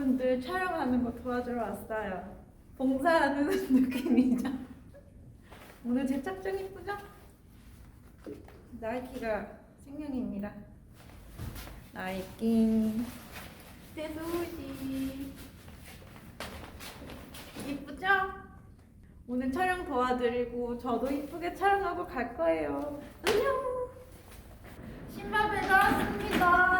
다른 분들 촬영하는 거 도와주러 왔어요. 봉사하는 느낌이죠. 오늘 제 짝정 이쁘죠? 나이키가 생명입니다. 나이키 대수지 이쁘죠? 오늘 촬영 도와드리고 저도 이쁘게 촬영하고 갈 거예요. 안녕. 신발 배달 왔습니다.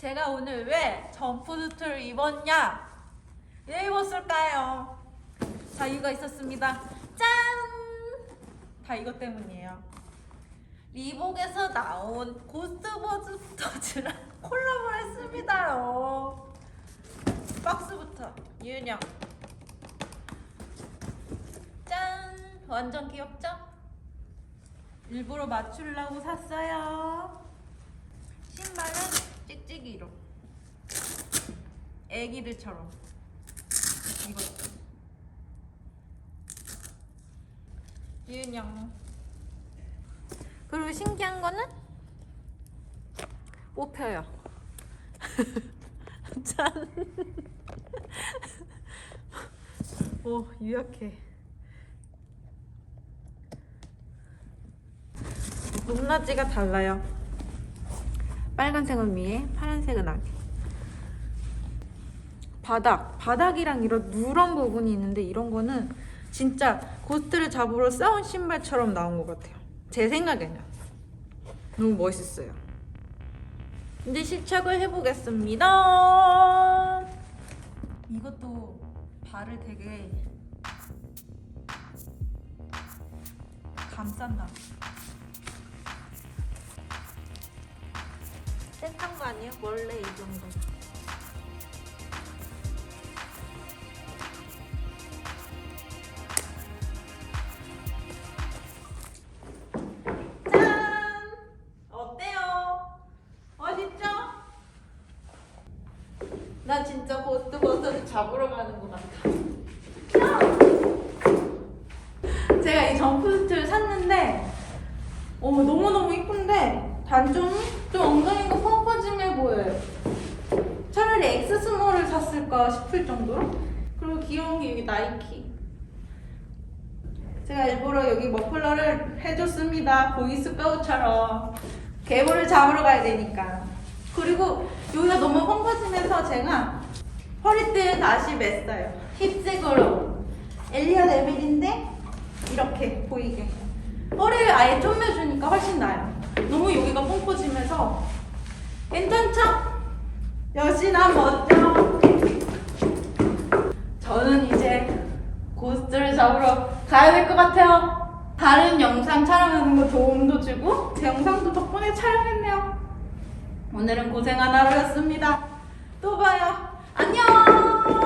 제가 오늘 왜 점프수트를 입었냐? 왜 입었을까요? 자, 이유가 있었습니다. 짠! 다 이것 때문이에요. 리복에서 나온 고스트버스터즈랑 콜라보를 했습니다요. 박스부터 유은영. 짠! 완전 귀엽죠? 일부러 맞추려고 샀어요. 신발은 찍찍이로. 애기들처럼. 이것도 유인형 그리고 신기한 거는? 뽑혀요. 짠. 오, 유약해. 높낮이가 달라요. 빨간색은 위에, 파란색은 아래. 바닥, 바닥이랑 이런 누런 부분이 있는데 이런 거는 진짜 고스트를 잡으러 싸운 신발처럼 나온 것 같아요. 제 생각에는 너무 멋있어요. 이제 시착을 해보겠습니다. 이것도 발을 되게 감싼다. 땡한 거 아니에요? 원래 이 정도. 짠! 어때요? 멋있죠? 나 진짜 고스트 버스터즈 잡으러 가는 것 같아. 제가 이 점프스트를 샀는데 어, 너무너무 이쁜데 단점이 좀 엉덩이가 펑퍼짐해 보여요. 차라리 엑스 스몰을 샀을까 싶을 정도로 그리고 귀여운 게 여기 나이키 제가 일부러 여기 머플러를 해줬습니다. 보이스카우처럼 개불을 잡으러 가야 되니까 그리고 여기가 너무 펑퍼짐해서 제가 허리띠를 다시 맸어요. 힙색으로 엘리아 레벨인데 이렇게 보이게 허리를 아예 쪼매주니까 훨씬 나아요. 너무 여기가 펑퍼짐해서 괜찮죠? 역시나 멋져. 저는 이제 고스트를 잡으러 가야 될 것 같아요. 다른 영상 촬영하는 거 도움도 주고 제 영상도 덕분에 촬영했네요. 오늘은 고생 하나로였습니다. 또 봐요. 안녕.